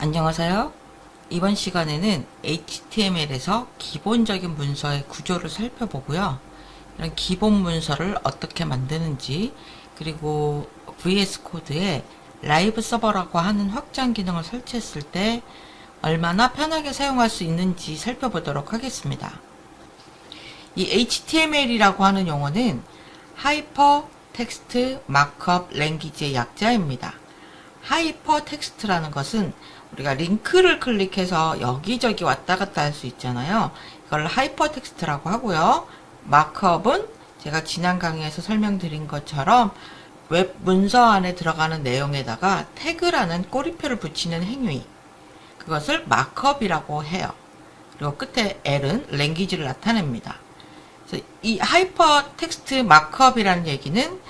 안녕하세요. 이번 시간에는 HTML에서 기본적인 문서의 구조를 살펴보고요. 이런 기본 문서를 어떻게 만드는지, 그리고 VS 코드에 라이브 서버라고 하는 확장 기능을 설치했을 때 얼마나 편하게 사용할 수 있는지 살펴보도록 하겠습니다. 이 HTML이라고 하는 용어는 하이퍼 텍스트 마크업 랭귀지의 약자입니다. 하이퍼 텍스트라는 것은 우리가 링크를 클릭해서 여기저기 왔다 갔다 할 수 있잖아요. 이걸 하이퍼 텍스트라고 하고요. 마크업은 제가 지난 강의에서 설명드린 것처럼 웹 문서 안에 들어가는 내용에다가 태그라는 꼬리표를 붙이는 행위. 그것을 마크업이라고 해요. 그리고 끝에 L은 랭귀지를 나타냅니다. 이 하이퍼 텍스트 마크업이라는 얘기는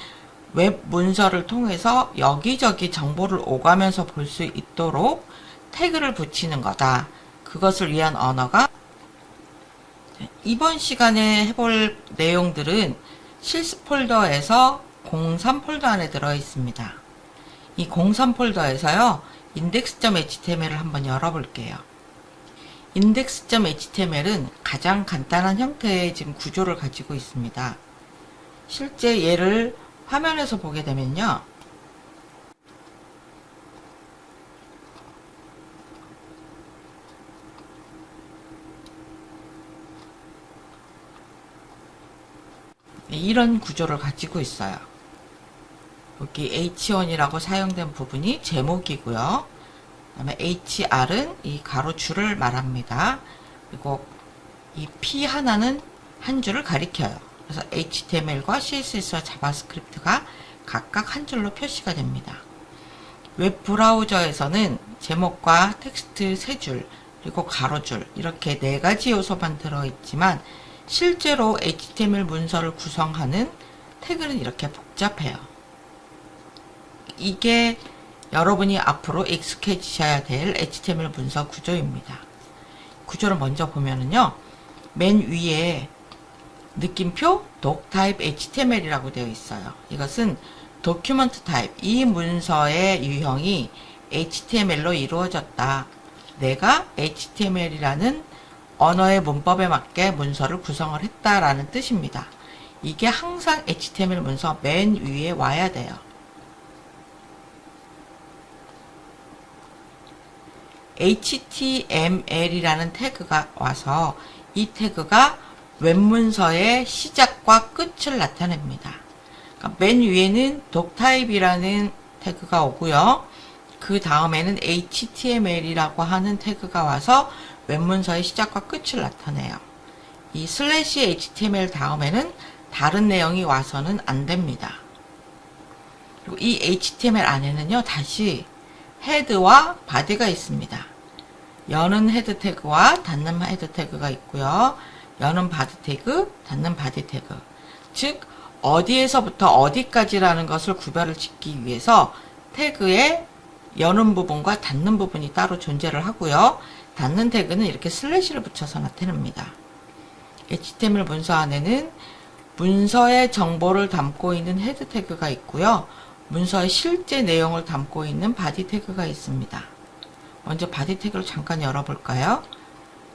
웹 문서를 통해서 여기저기 정보를 오가면서 볼 수 있도록 태그를 붙이는 거다. 그것을 위한 언어가 이번 시간에 해볼 내용들은 실습 폴더에서 03 폴더 안에 들어 있습니다. 이 03 폴더에서요, index.html을 한번 열어볼게요. index.html은 가장 간단한 형태의 지금 구조를 가지고 있습니다. 실제 얘를 화면에서 보게 되면요. 이런 구조를 가지고 있어요. 여기 H1이라고 사용된 부분이 제목이고요. 그다음에 HR은 이 가로 줄을 말합니다. 그리고 이 P 하나는 한 줄을 가리켜요. 그래서 HTML과 CSS와 자바스크립트가 각각 한 줄로 표시가 됩니다. 웹 브라우저에서는 제목과 텍스트 세 줄, 그리고 가로줄, 이렇게 네 가지 요소만 들어있지만, 실제로 HTML 문서를 구성하는 태그는 이렇게 복잡해요. 이게 여러분이 앞으로 익숙해지셔야 될 HTML 문서 구조입니다. 구조를 먼저 보면은요, 맨 위에 느낌표 doc type HTML이라고 되어 있어요. 이것은 도큐먼트 타입, 이 문서의 유형이 HTML로 이루어졌다. 내가 HTML이라는 언어의 문법에 맞게 문서를 구성을 했다라는 뜻입니다. 이게 항상 HTML 문서 맨 위에 와야 돼요. HTML이라는 태그가 와서 이 태그가 웹문서의 시작과 끝을 나타냅니다. 그러니까 맨 위에는 doctype이라는 태그가 오고요. 그 다음에는 HTML이라고 하는 태그가 와서 웹문서의 시작과 끝을 나타내요. 이 슬래시 HTML 다음에는 다른 내용이 와서는 안 됩니다. 이 HTML 안에는요, 다시 헤드와 바디가 있습니다. 여는 헤드 태그와 닫는 헤드 태그가 있고요. 여는 바디 태그, 닫는 바디 태그. 즉, 어디에서부터 어디까지라는 것을 구별을 짓기 위해서 태그의 여는 부분과 닫는 부분이 따로 존재를 하고요. 닫는 태그는 이렇게 슬래시를 붙여서 나타냅니다. HTML 문서 안에는 문서의 정보를 담고 있는 헤드 태그가 있고요. 문서의 실제 내용을 담고 있는 바디 태그가 있습니다. 먼저 바디 태그를 잠깐 열어볼까요?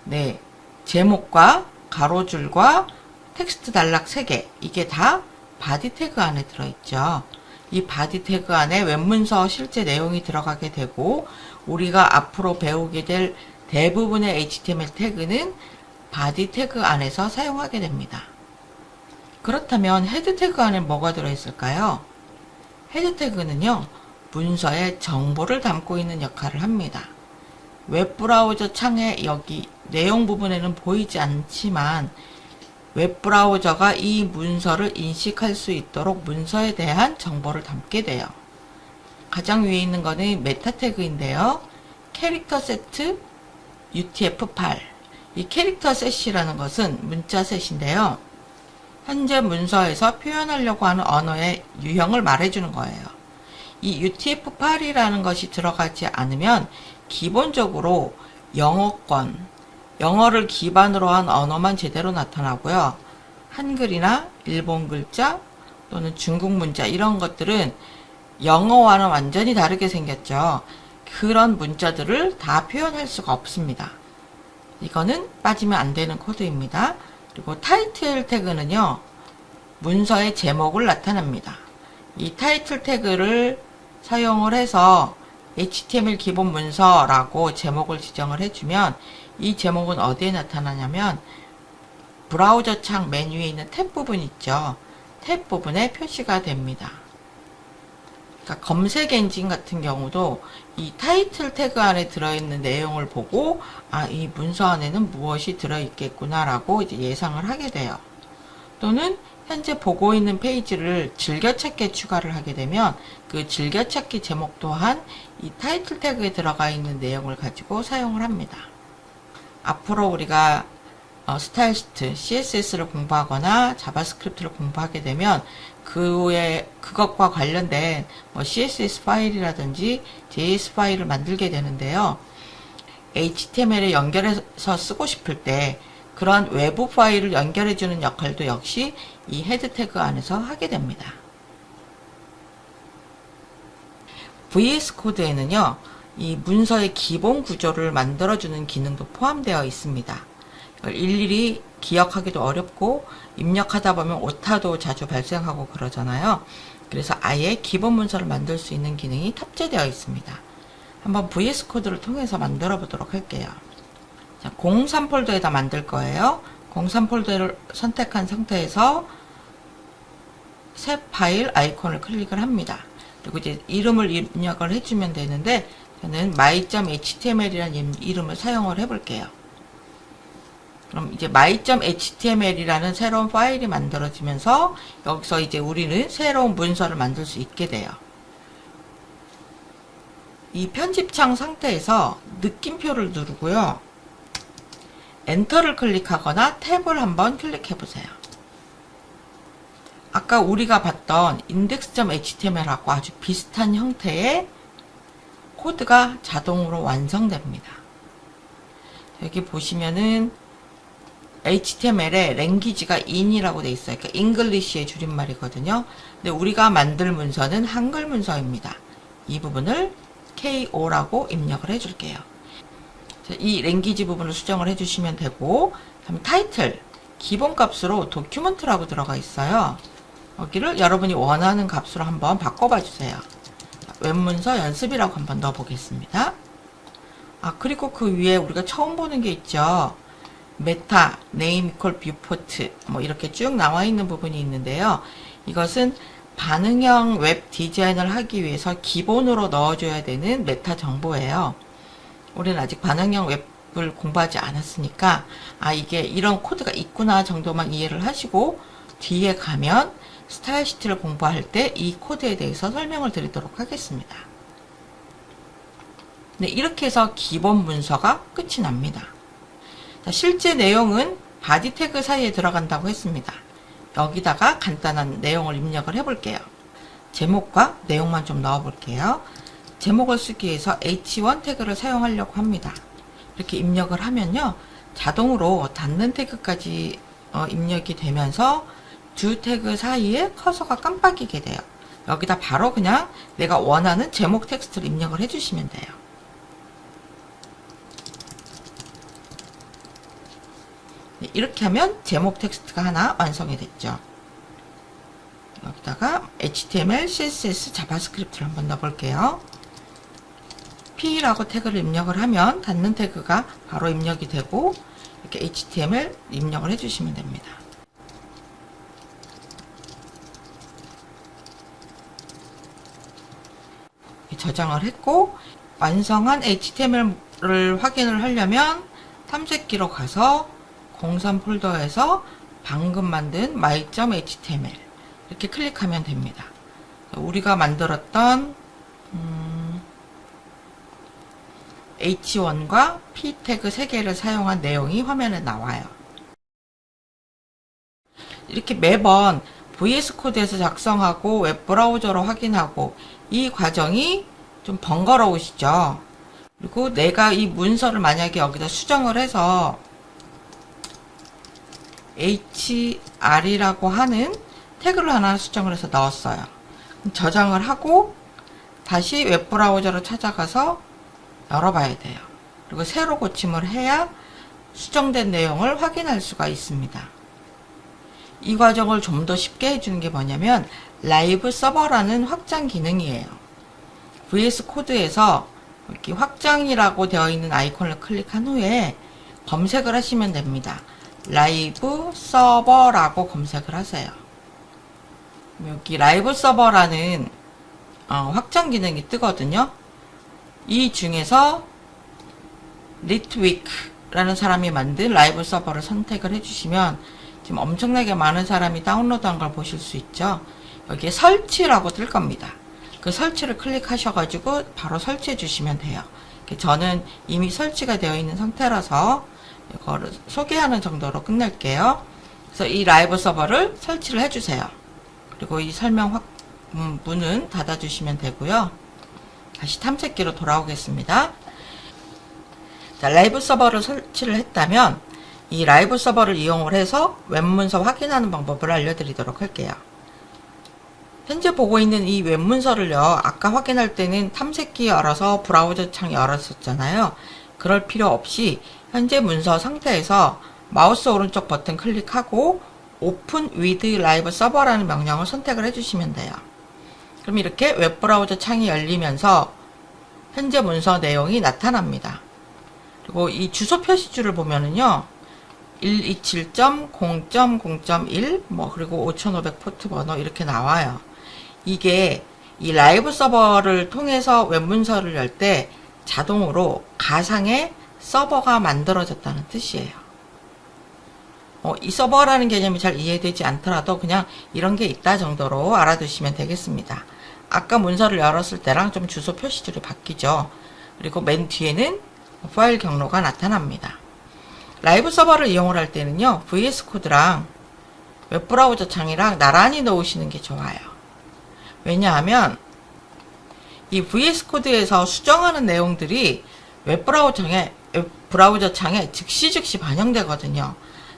네. 제목과 가로줄과 텍스트 단락 3개. 이게 다 바디 태그 안에 들어있죠. 이 바디 태그 안에 웹문서 실제 내용이 들어가게 되고, 우리가 앞으로 배우게 될 대부분의 HTML 태그는 바디 태그 안에서 사용하게 됩니다. 그렇다면 헤드 태그 안에 뭐가 들어있을까요? 헤드 태그는요, 문서에 정보를 담고 있는 역할을 합니다. 웹브라우저 창에 여기 내용 부분에는 보이지 않지만 웹브라우저가 이 문서를 인식할 수 있도록 문서에 대한 정보를 담게 돼요. 가장 위에 있는 거는 메타 태그인데요. 캐릭터 세트 UTF-8. 이 캐릭터 셋이라는 것은 문자 셋인데요. 현재 문서에서 표현하려고 하는 언어의 유형을 말해주는 거예요. 이 UTF-8이라는 것이 들어가지 않으면 기본적으로 영어권, 영어를 기반으로 한 언어만 제대로 나타나고요. 한글이나 일본 글자 또는 중국 문자 이런 것들은 영어와는 완전히 다르게 생겼죠. 그런 문자들을 다 표현할 수가 없습니다. 이거는 빠지면 안 되는 코드입니다. 그리고 타이틀 태그는요, 문서의 제목을 나타냅니다. 이 타이틀 태그를 사용을 해서 HTML 기본 문서라고 제목을 지정을 해주면 이 제목은 어디에 나타나냐면 브라우저 창 메뉴에 있는 탭 부분 있죠. 탭 부분에 표시가 됩니다. 그러니까 검색 엔진 같은 경우도 이 타이틀 태그 안에 들어있는 내용을 보고 아, 이 문서 안에는 무엇이 들어있겠구나라고 이제 예상을 하게 돼요. 또는 현재 보고 있는 페이지를 즐겨찾기에 추가를 하게 되면 그 즐겨찾기 제목 또한 이 타이틀 태그에 들어가 있는 내용을 가지고 사용을 합니다. 앞으로 우리가 어, 스타일시트, CSS를 공부하거나 자바스크립트를 공부하게 되면 그에 그것과 관련된 뭐 CSS 파일이라든지 JS 파일을 만들게 되는데요. HTML에 연결해서 쓰고 싶을 때 그런 외부 파일을 연결해주는 역할도 역시 이 헤드 태그 안에서 하게 됩니다. VS 코드에는요, 이 문서의 기본 구조를 만들어주는 기능도 포함되어 있습니다. 일일이 기억하기도 어렵고 입력하다 보면 오타도 자주 발생하고 그러잖아요. 그래서 아예 기본 문서를 만들 수 있는 기능이 탑재되어 있습니다. 한번 VS 코드를 통해서 만들어 보도록 할게요. 자, 03 폴더에다 만들 거예요. 03 폴더를 선택한 상태에서 새 파일 아이콘을 클릭을 합니다. 그리고 이제 이름을 입력을 해주면 되는데 저는 my.html이라는 이름을 사용을 해볼게요. 그럼 이제 my.html이라는 새로운 파일이 만들어지면서 여기서 이제 우리는 새로운 문서를 만들 수 있게 돼요. 이 편집창 상태에서 느낌표를 누르고요. 엔터를 클릭하거나 탭을 한번 클릭해 보세요. 아까 우리가 봤던 index.html하고 아주 비슷한 형태의 코드가 자동으로 완성됩니다. 여기 보시면은 HTML에 랭귀지가 in이라고 돼 있어요. 그러니까 English의 줄임말이거든요. 근데 우리가 만들 문서는 한글 문서입니다. 이 부분을 KO라고 입력을 해줄게요. 이 랭귀지 부분을 수정을 해주시면 되고, 다음 타이틀 기본 값으로 도큐먼트라고 들어가 있어요. 여기를 여러분이 원하는 값으로 한번 바꿔봐 주세요. 웹문서 연습이라고 한번 넣어 보겠습니다. 아 그리고 그 위에 우리가 처음 보는 게 있죠. 메타, 네임 이퀄 뷰포트 뭐 이렇게 쭉 나와 있는 부분이 있는데요. 이것은 반응형 웹 디자인을 하기 위해서 기본으로 넣어줘야 되는 메타 정보예요. 우리는 아직 반응형 웹을 공부하지 않았으니까 아 이게 이런 코드가 있구나 정도만 이해를 하시고 뒤에 가면 스타일 시트를 공부할 때 이 코드에 대해서 설명을 드리도록 하겠습니다. 네, 이렇게 해서 기본 문서가 끝이 납니다. 자, 실제 내용은 바디 태그 사이에 들어간다고 했습니다. 여기다가 간단한 내용을 입력을 해볼게요. 제목과 내용만 좀 넣어볼게요. 제목을 쓰기 위해서 h1 태그를 사용하려고 합니다. 이렇게 입력을 하면요. 자동으로 닫는 태그까지 어, 입력이 되면서 두 태그 사이에 커서가 깜빡이게 돼요. 여기다 바로 그냥 내가 원하는 제목 텍스트를 입력을 해주시면 돼요. 이렇게 하면 제목 텍스트가 하나 완성이 됐죠. 여기다가 HTML, CSS, 자바스크립트를 한번 넣어볼게요. P라고 태그를 입력을 하면 닫는 태그가 바로 입력이 되고 이렇게 HTML 입력을 해주시면 됩니다. 저장을 했고 완성한 HTML을 확인을 하려면 탐색기로 가서 03 폴더에서 방금 만든 my.html 이렇게 클릭하면 됩니다. 우리가 만들었던 음, H1과 P 태그 3개를 사용한 내용이 화면에 나와요. 이렇게 매번 VS 코드에서 작성하고 웹브라우저로 확인하고 이 과정이 좀 번거로우시죠? 그리고 내가 이 문서를 만약에 여기다 수정을 해서 HR이라고 하는 태그를 하나 수정을 해서 넣었어요. 저장을 하고 다시 웹브라우저로 찾아가서 열어봐야 돼요. 그리고 새로 고침을 해야 수정된 내용을 확인할 수가 있습니다. 이 과정을 좀 더 쉽게 해주는 게 뭐냐면 라이브 서버라는 확장 기능이에요. VS 코드에서 이렇게 확장이라고 되어 있는 아이콘을 클릭한 후에 검색을 하시면 됩니다. 라이브 서버라고 검색을 하세요. 여기 라이브 서버라는 어, 확장 기능이 뜨거든요. 이 중에서 리트위크라는 사람이 만든 라이브 서버를 선택을 해주시면 지금 엄청나게 많은 사람이 다운로드한 걸 보실 수 있죠. 여기에 설치라고 뜰 겁니다. 그 설치를 클릭하셔가지고 바로 설치해 주시면 돼요. 저는 이미 설치가 되어 있는 상태라서 이거를 소개하는 정도로 끝낼게요. 그래서 이 라이브 서버를 설치를 해주세요. 그리고 이 설명 확, 음, 문은 닫아주시면 되고요. 다시 탐색기로 돌아오겠습니다. 자, 라이브 서버를 설치를 했다면 이 라이브 서버를 이용을 해서 웹문서 확인하는 방법을 알려드리도록 할게요. 현재 보고 있는 이 웹문서를요, 아까 확인할 때는 탐색기 열어서 브라우저 창 열었었잖아요. 그럴 필요 없이 현재 문서 상태에서 마우스 오른쪽 버튼 클릭하고 오픈 위드 라이브 서버라는 명령을 선택을 해주시면 돼요. 그럼 이렇게 웹브라우저 창이 열리면서 현재 문서 내용이 나타납니다. 그리고 이 주소 표시줄을 보면은요, 127.0.0.1, 뭐, 그리고 5500 포트 번호 이렇게 나와요. 이게 이 라이브 서버를 통해서 웹문서를 열 때 자동으로 가상의 서버가 만들어졌다는 뜻이에요. 어, 이 서버라는 개념이 잘 이해되지 않더라도 그냥 이런 게 있다 정도로 알아두시면 되겠습니다. 아까 문서를 열었을 때랑 좀 주소 표시들이 바뀌죠. 그리고 맨 뒤에는 파일 경로가 나타납니다. 라이브 서버를 이용을 할 때는요, VS 코드랑 웹브라우저 창이랑 나란히 놓으시는 게 좋아요. 왜냐하면 이 VS 코드에서 수정하는 내용들이 웹브라우저 창에, 웹 브라우저 창에 즉시 즉시 반영되거든요.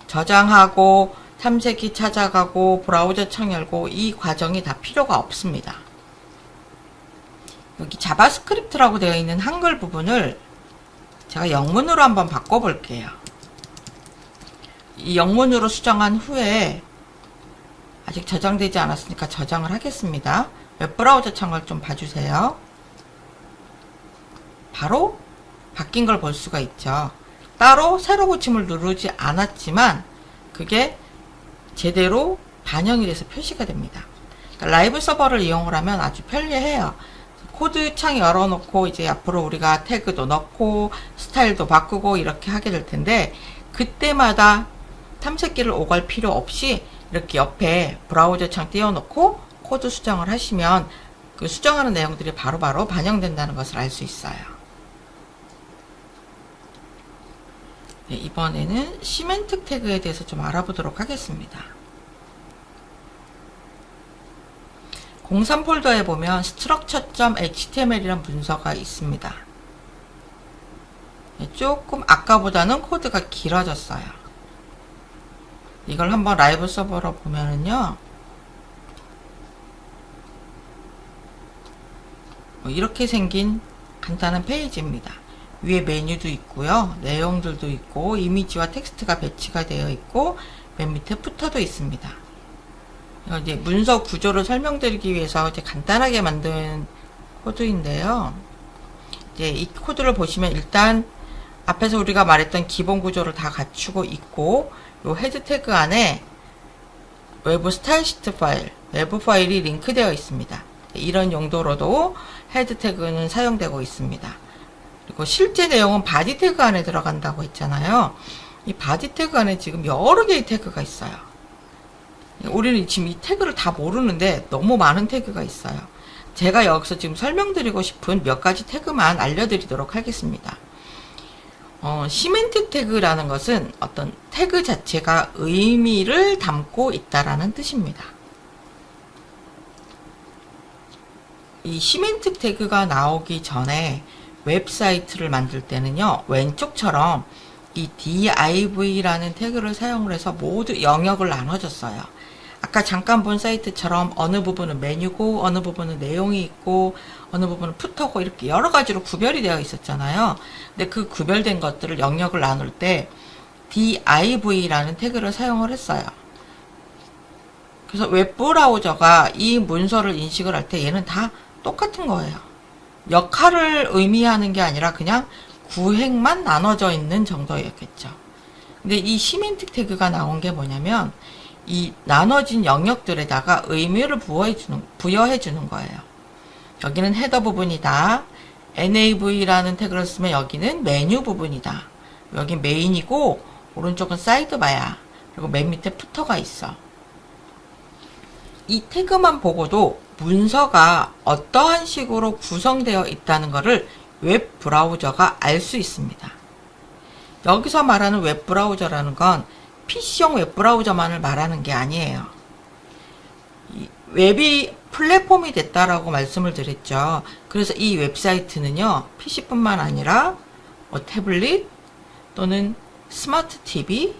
저장하고 탐색기 찾아가고 브라우저 창 열고 이 과정이 다 필요가 없습니다. 여기 자바스크립트라고 되어 있는 한글 부분을 제가 영문으로 한번 바꿔볼게요. 이 영문으로 수정한 후에 아직 저장되지 않았으니까 저장을 하겠습니다. 웹 브라우저 창을 좀 봐주세요. 바로 바뀐 걸 볼 수가 있죠. 따로 새로 고침을 누르지 않았지만 그게 제대로 반영이 돼서 표시가 됩니다. 그러니까 라이브 서버를 이용을 하면 아주 편리해요. 코드 창 열어놓고 이제 앞으로 우리가 태그도 넣고 스타일도 바꾸고 이렇게 하게 될 텐데 그때마다 탐색기를 오갈 필요 없이 이렇게 옆에 브라우저 창 띄워놓고 코드 수정을 하시면 그 수정하는 내용들이 바로바로 반영된다는 것을 알 수 있어요. 네, 이번에는 시멘틱 태그에 대해서 좀 알아보도록 하겠습니다. 03 폴더에 보면 structure.html이라는 문서가 있습니다. 네, 조금 아까보다는 코드가 길어졌어요. 이걸 한번 라이브 서버로 보면은요. 뭐 이렇게 생긴 간단한 페이지입니다. 위에 메뉴도 있고요. 내용들도 있고 이미지와 텍스트가 배치가 되어 있고 맨 밑에 푸터도 있습니다. 이제 문서 구조를 설명드리기 위해서 이제 간단하게 만든 코드인데요. 이제 이 코드를 보시면 일단 앞에서 우리가 말했던 기본 구조를 다 갖추고 있고 요 헤드 태그 안에 외부 스타일 시트 파일, 외부 파일이 링크되어 있습니다. 이런 용도로도 헤드 태그는 사용되고 있습니다. 그리고 실제 내용은 바디 태그 안에 들어간다고 했잖아요. 이 바디 태그 안에 지금 여러 개의 태그가 있어요. 우리는 지금 이 태그를 다 모르는데 너무 많은 태그가 있어요. 제가 여기서 지금 설명드리고 싶은 몇 가지 태그만 알려드리도록 하겠습니다. 어, 시멘틱 태그라는 것은 어떤 태그 자체가 의미를 담고 있다라는 뜻입니다. 이 시멘틱 태그가 나오기 전에 웹사이트를 만들 때는요, 왼쪽처럼 이 div라는 태그를 사용을 해서 모두 영역을 나눠줬어요. 아까 잠깐 본 사이트처럼 어느 부분은 메뉴고 어느 부분은 내용이 있고 어느 부분은 푸터고 이렇게 여러 가지로 구별이 되어 있었잖아요. 근데 그 구별된 것들을 영역을 나눌 때 div라는 태그를 사용을 했어요. 그래서 웹 브라우저가 이 문서를 인식을 할 때 얘는 다 똑같은 거예요. 역할을 의미하는 게 아니라 그냥 구획만 나눠져 있는 정도였겠죠. 근데 이 시민틱 태그가 나온 게 뭐냐면 이 나눠진 영역들에다가 의미를 부여해주는, 부여해주는 거예요. 여기는 헤더 부분이다. NAV라는 태그를 쓰면 여기는 메뉴 부분이다. 여기 메인이고 오른쪽은 사이드바야. 그리고 맨 밑에 푸터가 있어. 이 태그만 보고도 문서가 어떠한 식으로 구성되어 있다는 것을 웹 브라우저가 알 수 있습니다. 여기서 말하는 웹 브라우저라는 건 PC용 웹 브라우저만을 말하는 게 아니에요. 이 웹이 플랫폼이 됐다라고 말씀을 드렸죠. 그래서 이 웹사이트는요, PC뿐만 아니라 뭐 태블릿 또는 스마트 TV,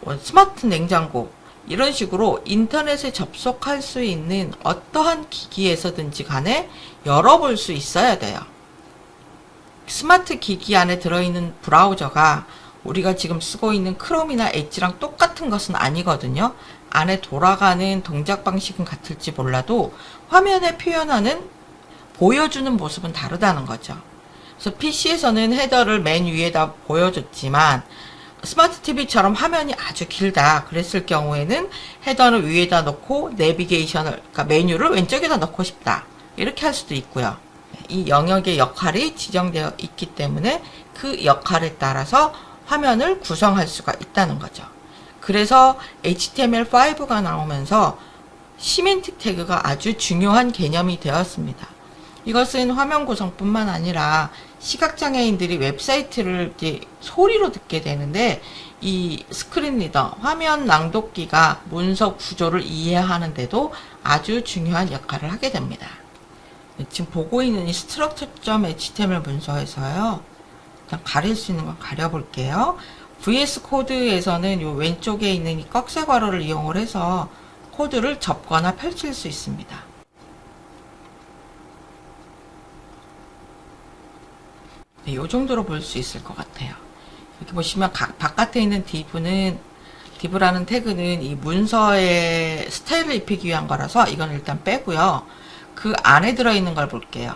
뭐 스마트 냉장고, 이런 식으로 인터넷에 접속할 수 있는 어떠한 기기에서든지 간에 열어볼 수 있어야 돼요. 스마트 기기 안에 들어있는 브라우저가 우리가 지금 쓰고 있는 크롬이나 엣지랑 똑같은 것은 아니거든요. 안에 돌아가는 동작 방식은 같을지 몰라도 화면에 표현하는 보여주는 모습은 다르다는 거죠. 그래서 PC에서는 헤더를 맨 위에다 보여줬지만 스마트 TV처럼 화면이 아주 길다 그랬을 경우에는 헤더를 위에다 넣고 내비게이션을 그러니까 메뉴를 왼쪽에다 넣고 싶다 이렇게 할 수도 있고요. 이 영역의 역할이 지정되어 있기 때문에 그 역할에 따라서 화면을 구성할 수가 있다는 거죠. 그래서 HTML5가 나오면서 시멘틱 태그가 아주 중요한 개념이 되었습니다. 이것은 화면 구성뿐만 아니라 시각장애인들이 웹사이트를 이제 소리로 듣게 되는데 이 스크린 리더, 화면 낭독기가 문서 구조를 이해하는데도 아주 중요한 역할을 하게 됩니다. 지금 보고 있는 이 structure.html 문서에서요. 일단 가릴 수 있는 건 가려볼게요. VS 코드에서는 이 왼쪽에 있는 이 꺽쇠 괄호를 이용을 해서 코드를 접거나 펼칠 수 있습니다. 네, 이 정도로 볼 수 있을 것 같아요. 이렇게 보시면 각, 바깥에 있는 div는 div라는 태그는 이 문서에 스타일을 입히기 위한 거라서 이건 일단 빼고요. 그 안에 들어있는 걸 볼게요.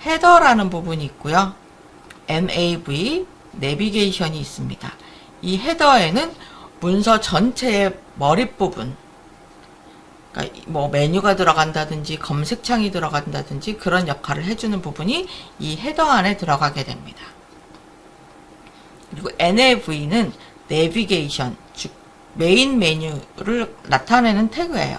헤더라는 부분이 있고요. nav, 내비게이션이 있습니다. 이 헤더에는 문서 전체의 머릿부분, 그러니까 뭐 메뉴가 들어간다든지 검색창이 들어간다든지 그런 역할을 해주는 부분이 이 헤더 안에 들어가게 됩니다. 그리고 NAV는 내비게이션, 즉 메인 메뉴를 나타내는 태그예요.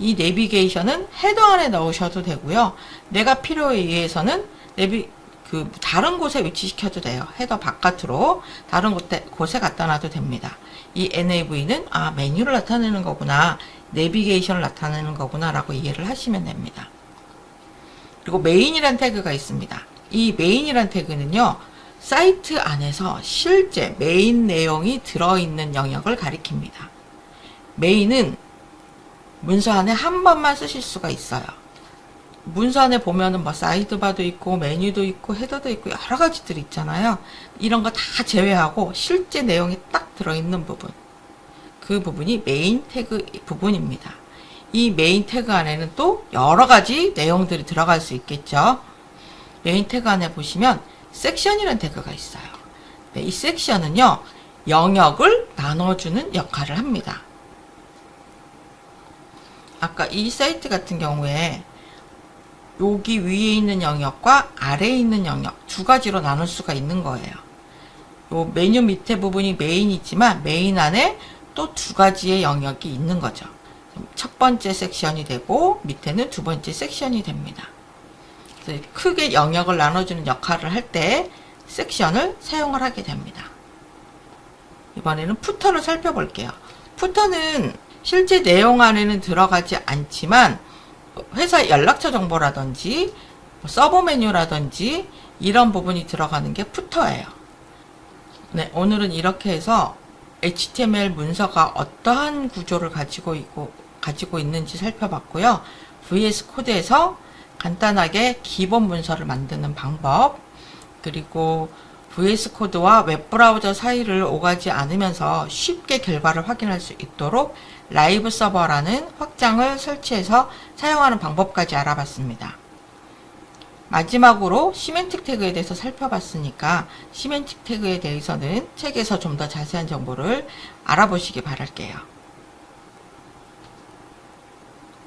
이 내비게이션은 헤더 안에 넣으셔도 되고요. 내가 필요에 의해서는 내비 그 다른 곳에 위치시켜도 돼요. 헤더 바깥으로 다른 곳에, 곳에 갖다 놔도 됩니다. 이 NAV는 아 메뉴를 나타내는 거구나, 내비게이션을 나타내는 거구나라고 이해를 하시면 됩니다. 그리고 메인이란 태그가 있습니다. 이 메인이란 태그는요. 사이트 안에서 실제 메인 내용이 들어있는 영역을 가리킵니다. 메인은 문서 안에 한 번만 쓰실 수가 있어요. 문서 안에 보면은 뭐 사이드바도 있고 메뉴도 있고 헤더도 있고 여러 가지들 있잖아요. 이런 거 다 제외하고 실제 내용이 딱 들어있는 부분. 그 부분이 메인 태그 부분입니다. 이 메인 태그 안에는 또 여러 가지 내용들이 들어갈 수 있겠죠. 메인 태그 안에 보시면 섹션이라는 태그가 있어요. 네, 이 섹션은요, 영역을 나눠주는 역할을 합니다. 아까 이 사이트 같은 경우에 여기 위에 있는 영역과 아래에 있는 영역 두 가지로 나눌 수가 있는 거예요. 요 메뉴 밑에 부분이 메인이지만 메인 안에 또 두 가지의 영역이 있는 거죠. 첫 번째 섹션이 되고 밑에는 두 번째 섹션이 됩니다. 크게 영역을 나눠주는 역할을 할 때 섹션을 사용을 하게 됩니다. 이번에는 푸터를 살펴볼게요. 푸터는 실제 내용 안에는 들어가지 않지만 회사 연락처 정보라든지 뭐 서버 메뉴라든지 이런 부분이 들어가는 게 푸터예요. 네, 오늘은 이렇게 해서 HTML 문서가 어떠한 구조를 가지고 있고 가지고 있는지 살펴봤고요. VS 코드에서 간단하게 기본 문서를 만드는 방법, 그리고 VS 코드와 웹브라우저 사이를 오가지 않으면서 쉽게 결과를 확인할 수 있도록 라이브 서버라는 확장을 설치해서 사용하는 방법까지 알아봤습니다. 마지막으로 시멘틱 태그에 대해서 살펴봤으니까 시멘틱 태그에 대해서는 책에서 좀 더 자세한 정보를 알아보시기 바랄게요.